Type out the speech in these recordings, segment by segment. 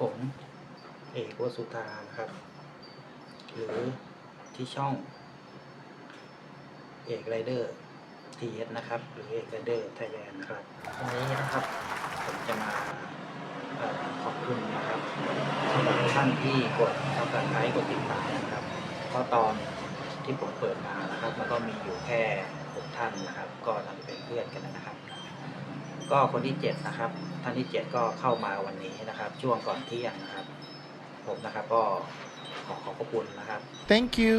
ผมเอกวสุธานะครับ หรือที่ช่องเอกไรเดอร์ทีเอสนะครับ หรือเอกไรเดอร์ไทยแลนด์นะครับวันนี้นะครับ ผมจะมาอขอบคุณนะครับสำหรับท่านที่กดซับสไครต์กดติดตามนะครับ เพราะตอนที่ผมเปิดมานะครับ มันก็มีอยู่แค่หกท่านนะครับ ก็น่าจะเป็นเพื่อนกันนะครับ ก็คนที่เจ็ดนะครับ ท่านที่เจ็ดก็เข้ามาวันนี้นะครับ ช่วงก่อนเที่ยงนะครับ ผมนะครับก็ขอขอบพระคุณนะครับ Thank you.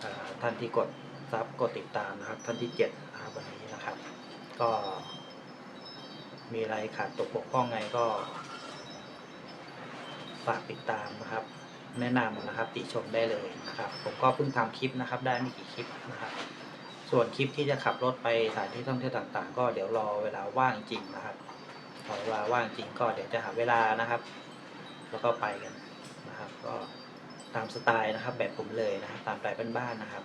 เอ่อท่านที่กดซับกดติดตามนะครับ ท่านที่เจ็ดนะครับวันนี้นะครับ ก็ มีอะไรขาดตกบกพร่องไงก็ ฝากติดตามนะครับ แนะนำนะครับ ติชมได้เลยนะครับ ผมก็เพิ่งทำคลิปนะครับ ได้ไม่กี่คลิปนะครับส่วนคลิปที่จะขับรถไปสถานที่ท่องเที่ยวต่างๆ ก็เดี๋ยวรอเวลาว่างจริงนะครับพ อเวลาว่างจริงก็เดี๋ยวจะหาเวลานะครับ แล้วก็ไปกันนะครับ ก็ตามสไตล์นะครับ แบบผมเลยนะครับตามสไตล์บ้านๆนะครับ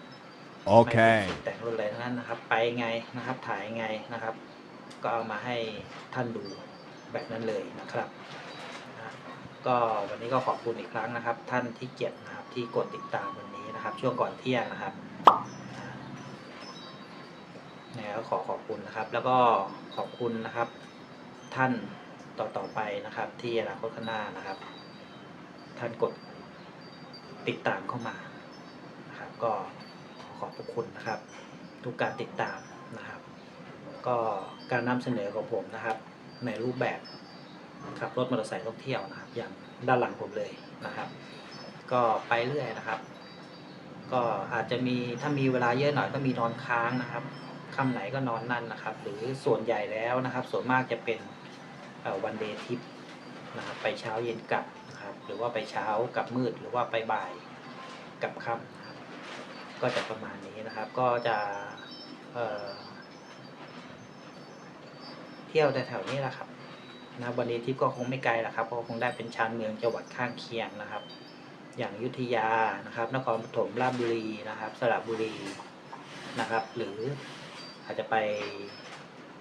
Okay. ไม่ได้แต่งรุ่นอะไรทั้งนั้นนะครับ ไปไงนะครับ ถ่ายไงนะครับ ก็เอามาให้ท่านดูแบบนั้นเลยนะครับนะก็วันนี้ก็ขอบคุณอีกครั้งนะครับ ท่านที่เจ็ดนะครับที่กดติดตามวันนี้นะครับ ช่วงก่อนเที่ยงนะครับนะแล้วขอขอบคุณนะครับ แล้วก็ขอบคุณนะครับ ท่านต่อต่อๆไปนะครับ ที่อนาคตข้างหน้านะครับ ท่านกดติดตามเข้ามานะครับ ก็ขอขอบพระคุณนะครับ ทุกการติดตามนะครับ ก็การนำเสนอของผมนะครับ ในรูปแบบขับรถมอเตอร์ไซค์ท่องเที่ยวนะครับ อย่างด้านหลังผมเลยนะครับ ก็ไปเรื่อยนะครับ ก็อาจจะมีถ้ามีเวลาเยอะหน่อยก็มีนอนค้างนะครับค่ำไหนก็นอนนั่นนะครับ หรือส่วนใหญ่แล้วนะครับ ส่วนมากจะเป็น วันเดย์ทิปนะครับไปเช้าเย็นกลับนะครับหรือว่าไปเช้ากับมืดหรือว่าไปบ่ายกับค่ำนะครับก็จะประมาณนี้นะครับก็จะเเที่ยวแต่แถวนี้แหละครับนะวันนี้ทริปก็คงไม่ไกลหรอกครับเพราะคงได้เป็นชานเมืองจังหวัดข้างเคียงนะครับ อย่างยุธยานะครับนครปฐมราชบุรีนะครับ สระบุรีนะครับ หรืออาจจะไป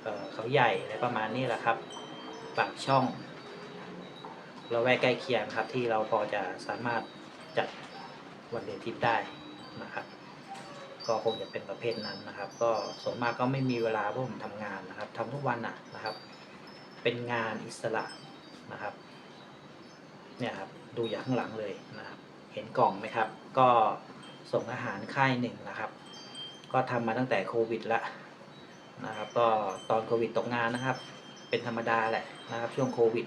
เเขาใหญ่อะไรประมาณนี้แหละครับ ปากช่องเราแวกใกล้เคียงครับ ที่เราพอจะสามารถจัดวันเดย์ทริปได้นะครับ ก็คงจะเป็นประเภทนั้นนะครับ ก็ส่วนมากก็ไม่มีเวลาเพราะผมทำงานนะครับทำทุกวันน่ะนะครับ เป็นงานอิสระนะครับ เนี่ยครับดูอย่างข้างหลังเลยนะครับ เห็นกล่องไหมครับ ก็ส่งอาหารค่ายหนึ่งนะครับ ก็ทำมาตั้งแต่โควิดละนะครับ ก็ตอนโควิดตกงานนะครับ เป็นธรรมดาแหละนะครับ ช่วงโควิด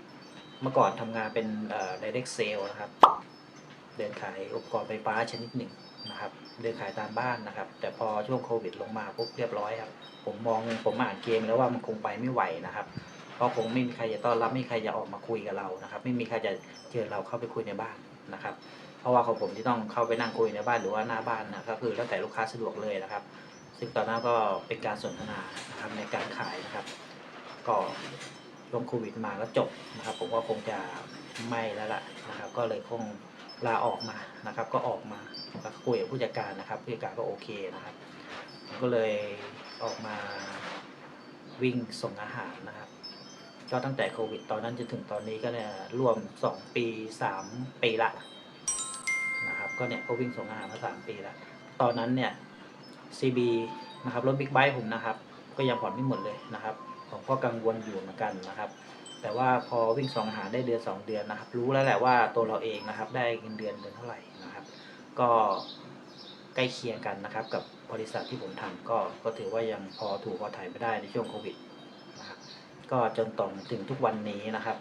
เมื่อก่อนทำงานเป็นเอ่อ direct sale นะครับ เดินขายอุปกรณ์ไฟฟ้าชนิดหนึ่งนะครับ เดินขายตามบ้านนะครับ แต่พอช่วงโควิดลงมาปุ๊บเรียบร้อยครับ ผมมองผมอ่านเกมแล้วว่ามันคงไปไม่ไหวนะครับ เพราะคงไม่มีใครจะต้อนรับไม่มีใครจะออกมาคุยกับเรานะครับ ไม่มีใครจะเชิญเราเข้าไปคุยในบ้านนะครับ เพราะว่าของผมที่ต้องเข้าไปนั่งคุยในบ้านหรือว่าหน้าบ้านนะก็คือแล้วแต่ลูกค้าสะดวกเลยนะครับ ซึ่งตอนนั้นก็เป็นการสนทนานะครับในการขายนะครับ ก็ลงโควิดมาแล้วจบนะครับ ผมว่าคงจะไม่แล้วล่ะนะครับ ก็เลยคงลาออกมานะครับ ก็ออกมาแล้วก็คุยกับผู้จัดการนะครับผู้จัดการก็โอเคนะครับ ก็เลยออกมาวิ่งส่งอาหารนะครับ ก็ตั้งแต่โควิด ตอนนั้นจนถึงตอนนี้ก็เนี่ยรวมสองปีสามปีละนะครับ ก็เนี่ยก็วิ่งส่งอาหารมาสามปีละตอนนั้นเนี่ย CB นะครับรถบิ๊กไบค์ผมนะครับ ก็ยังผ่อนไม่หมดเลยนะครับ ผมก็กังวลอยู่เหมือนกันนะครับ แต่ว่าพอวิ่งสองอาหารได้เดือนสองเดือนนะครับ รู้แล้วแหละว่าตัวเราเองนะครับได้เงินเดือนเดือนเท่าไหร่นะครับ ก็ใกล้เคียงกันนะครับ กับบริษัทที่ผมทำก็ก็ถือว่ายังพอถูกพอถ่ายไปได้ในช่วงโควิดนะครับก็จนต่อถึงทุกวันนี้นะครับ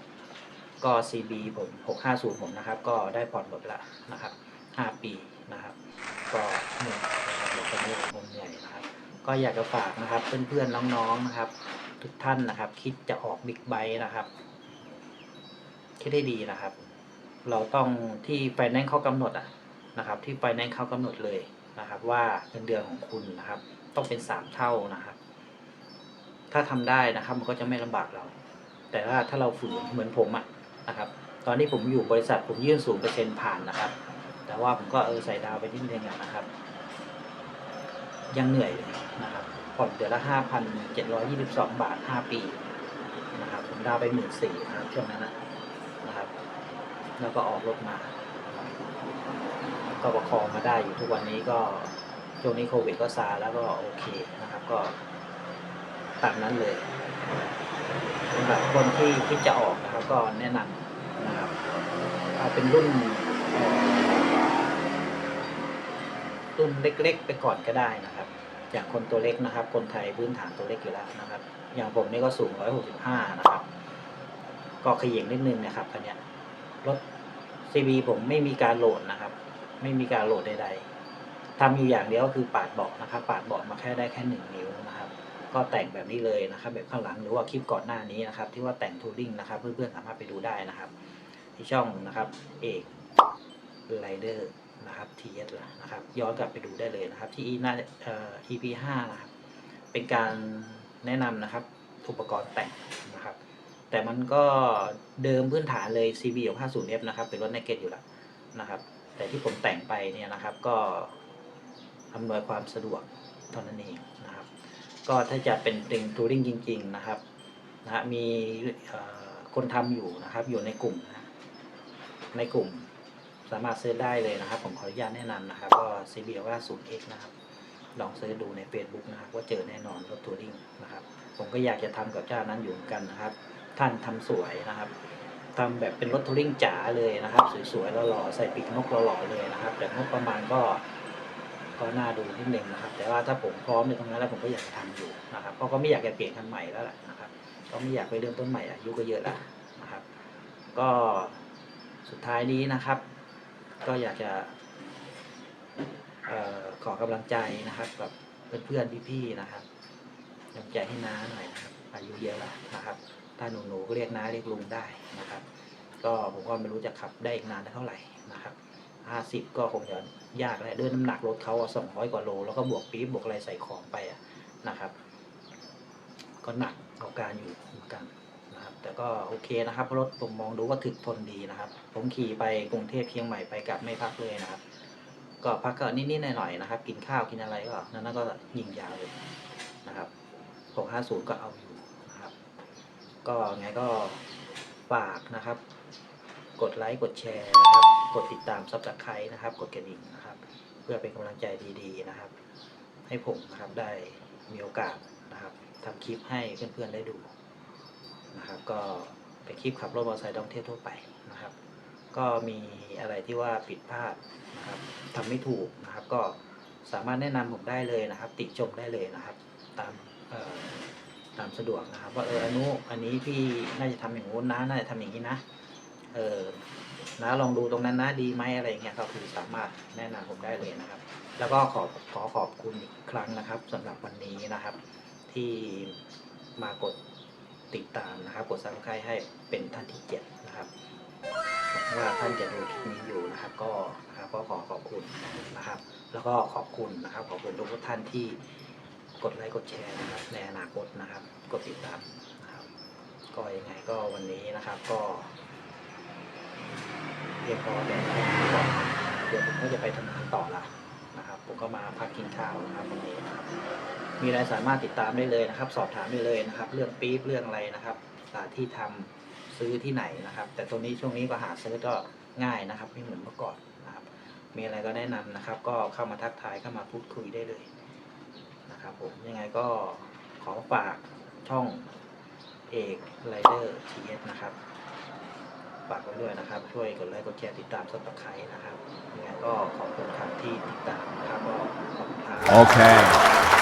ก็ CB ผม650 ผมนะครับ ก็ได้ผ่อนหมดละนะครับ 5 ปีนะครับ ก็เหนื่อยนะครับเดี๋ยวจะไม่คงเหนื่อยนะครับ ก็อยากจะฝากนะครับเพื่อนๆน้องๆนะครับ ทุกท่านนะครับ คิดจะออกบิ๊กไบค์นะครับ คิดให้ดีนะครับ เราต้องที่ไฟแนนซ์เขากำหนดอะนะครับ ที่ไฟแนนซ์เขากำหนดเลยนะครับ ว่าเงินเดือนของคุณนะครับ ต้องเป็นสามเท่านะครับ ถ้าทำได้นะครับ มันก็จะไม่ลำบากเรา แต่ว่าถ้าเราฝืนเหมือนผมอะนะครับ ตอนนี้ผมอยู่บริษัทผมยื่นศูนเปอร์เซ็นผ่านนะครับ แต่ว่าผมก็เออใส่ดาวไปนิดนึงนะครับ ยังเหนื่อยเลยนะครับ ผ่อนเดือนละห้าพันเจ็ดร้อยยี่สิบสองบาทห้าปีนะครับผมดาวไปหมื่นสี่นะครับช่วงนั้นนะครับ แล้วก็ออกรถมา ก็ประคองมาได้อยู่ทุกวันนี้ก็ช่วงนี้โควิดก็ซาแล้วก็โอเคนะครับก็ตามนั้นเลยสำหรับคนที่คิดจะออกนะครับก็แนะนำนะครับเอาเป็นรุ่นรุ่นเล็กๆไปก่อนก็ได้นะครับ อย่างคนตัวเล็กนะครับ คนไทยพื้นฐานตัวเล็กอยู่แล้วนะครับ อย่างผมนี่ก็สูง 165 นะครับ ก็ขย่งนิดนึงนะครับคันเนี้ยรถ CB ผมไม่มีการโหลดนะครับ ไม่มีการโหลดใดๆทำอยู่อย่างเดียวก็คือปาดเบาะนะครับ ปาดเบาะมาแค่ได้แค่หนึ่งนิ้วนะครับ ก็แต่งแบบนี้เลยนะครับ แบบข้างหลังหรือว่าคลิปก่อนหน้านี้นะครับ ที่ว่าแต่งทูริงนะครับ เพื่อนๆสามารถไปดูได้นะครับ ที่ช่องนะครับ เอกไรเดอร์ นะครับทีเอสนะครับ ย้อนกลับไปดูได้เลยนะครับ ที่หน้าเอ่อ EP 5นะครับ เป็นการแนะนำนะครับ อุปกรณ์แต่งนะครับ แต่มันก็เดิมพื้นฐานเลย CB 50F นะครับ เป็นรถ naked อยู่แล้วนะครับ แต่ที่ผมแต่งไปเนี่ยนะครับ ก็อำนวยความสะดวกเท่านั้นเองนะครับ ก็ถ้าจะเป็นเพลงทัวริงจริง ๆ นะครับนะฮะมีคนทำอยู่นะครับ อยู่ในกลุ่มนะในกลุ่ม สามารถซื้อได้เลยนะครับ ผมขออนุญาตแนะนำนะครับ ก็ CB 50X นะครับ ลองซื้อดูใน Facebook นะครับ ว่าเจอแน่นอนรถทัวริงนะครับ ผมก็อยากจะทำกับเจ้านั้นอยู่เหมือนกันนะครับ ท่านทำสวยนะครับทำแบบเป็นรถทัวริงจ๋าเลยนะครับ สวยๆแล้วหล่อๆใส่ปีกนกหล่อๆเลยนะครับ แต่งบประมาณก็ก็น่าดูนิดนึงนะครับ แต่ว่าถ้าผมพร้อมในตรงนั้นแล้วผมก็อยากจะทำอยู่นะครับ เพราะก็ไม่อยากจะเปลี่ยนคันใหม่แล้วแหละนะครับ ก็ไม่อยากไปเริ่มต้นใหม่อายุก็เยอะแล้วนะครับ ก็สุดท้ายนี้นะครับ ก็อยากจะออขอกำลังใจนะครับ กับเพื่อนๆพี่ๆนะครับกำลังใจให้น้าหน่อยนะครับ อายุเยอะแล้วนะครับ ถ้าหนูๆก็เรียกน้าเรียกลุงได้นะครับ ก็ผมก็ไม่รู้จะขับได้อีกนานเท่าไหร่นะครับห้าสิบก็คงจะยากแล้วด้วยน้ำหนักรถเขาสองร้อยกว่าโล แล้วก็บวกปี๊บบวกอะไรใส่ของไปอะนะครับ ก็หนักเอาการอยู่เหมือนกัน แต่ก็โอเคนะครับรถผมมองดูว่าถึกทนดีนะครับ ผมขี่ไปกรุงเทพเชียงใหม่ไปกลับไม่พักเลยนะครับ ก็พักก็นิดๆหน่อยๆนะครับ กินข้าวกินอะไรก็นั้นก็ยิงยาวเลยนะครับ650ก็เอาอยู่นะครับ ก็ไงก็ฝากนะครับ กดไลค์กดแชร์นะครับ กดติดตามซับสไครต์นะครับ กดกระดิ่งนะครับ เพื่อเป็นกำลังใจดีๆนะครับ ให้ผมนะครับได้มีโอกาสนะครับทำคลิปให้เพื่อนๆได้ดู นะครับ ก็เป็นคลิปขับรถมอเตอร์ไซค์ท่องเที่ยวทั่วไปนะครับ ก็มีอะไรที่ว่าผิดพลาดนะครับทำไม่ถูกนะครับ ก็สามารถแนะนำผมได้เลยนะครับ ติชมได้เลยนะครับ ตามตามสะดวกนะครับ ว่าเอออนุอันนี้พี่น่าจะทำอย่างงู้นนะน่าจะทำอย่างนี้นะเออนะลองดูตรงนั้นนะดีไหมอะไรเงี้ยก็คือสามารถแนะนำผมได้เลยนะครับ แล้วก็ขอขอขอบคุณอีกครั้งนะครับสำหรับวันนี้นะครับ ที่มากด ติดตามนะครับ กดซับสไครต์ให้เป็นท่านที่เจ็ดนะครับว่าท่านจะดูคลิปนี้อยู่นะครับ ก็นะครับก็ขอขอบคุณนะครับ แล้วก็ขอบคุณนะครับ ขอบคุณทุกท่านที่กดไลค์กดแชร์นะครับในอนาคตนะครับ กดติดตามนะครับ ก็ยังไงก็วันนี้นะครับก็เพียงพอแต่ก่อนเดี๋ยวผมก็จะไปทำงานต่อละนะครับ ผมก็มาพักกินข้าวนะครับวันนี้นะครับ มีอะไรสามารถติดตามได้เลยนะครับ สอบถามได้เลยนะครับ เรื่องปี๊บเรื่องอะไรนะครับสถานที่ทำซื้อที่ไหนนะครับ แต่ตรงนี้ช่วงนี้ก็หาซื้อก็ง่ายนะครับไม่เหมือนเมื่อก่อนนะครับ มีอะไรก็แนะนำนะครับ ก็เข้ามาทักทายเข้ามาพูดคุยได้เลยนะครับผมยังไงก็ขอฝากช่องเอกไรเดอร์ทีเอสนะครับฝากไว้ด้วยนะครับ ช่วยกดไลค์กดแชร์ติดตามสับสไครต์นะครับยังไงก็ขอบคุณครับที่ติดตามนะครับก็ขอบคุณครับ Okay.